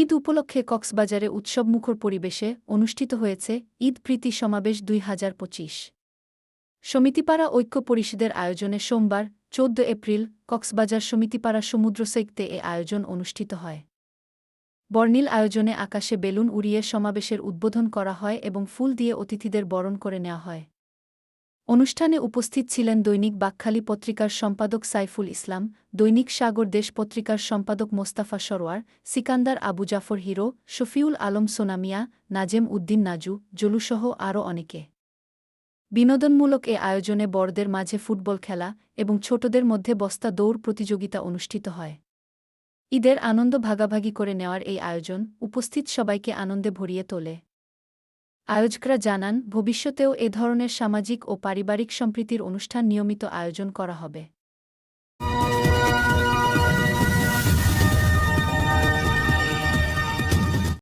ঈদ উপলক্ষে কক্সবাজারে উৎসবমুখর পরিবেশে অনুষ্ঠিত হয়েছে ঈদ প্রীতি সমাবেশ দুই হাজার পঁচিশ। সমিতিপাড়া ঐক্য পরিষদের আয়োজনে সোমবার, চোদ্দ এপ্রিল, কক্সবাজার সমিতিপাড়া সমুদ্র সৈকতে এ আয়োজন অনুষ্ঠিত হয়। বর্ণিল আয়োজনে আকাশে বেলুন উড়িয়ে সমাবেশের উদ্বোধন করা হয় এবং ফুল দিয়ে অতিথিদের বরণ করে নেওয়া হয়। অনুষ্ঠানে উপস্থিত ছিলেন দৈনিক বাকখালী পত্রিকার সম্পাদক সাইফুল ইসলাম, দৈনিক সাগর দেশ পত্রিকার সম্পাদক মোস্তাফা সরোয়ার সিকান্দার আবু জাফর হিরো, শফিউল আলম সোনামিয়া, নাজেম উদ্দিন নাজু, জলুসহ আরও অনেকে। বিনোদনমূলক এ আয়োজনে বড়দের মাঝে ফুটবল খেলা এবং ছোটদের মধ্যে বস্তা দৌড় প্রতিযোগিতা অনুষ্ঠিত হয়। ঈদের আনন্দ ভাগাভাগি করে নেওয়ার এই আয়োজন উপস্থিত সবাইকে আনন্দে ভরিয়ে তোলে। আয়োজকরা জানান ভবিষ্যতেও এ ধরনের সামাজিক ও পারিবারিক সম্প্রীতির অনুষ্ঠান নিয়মিত আয়োজন করা হবে।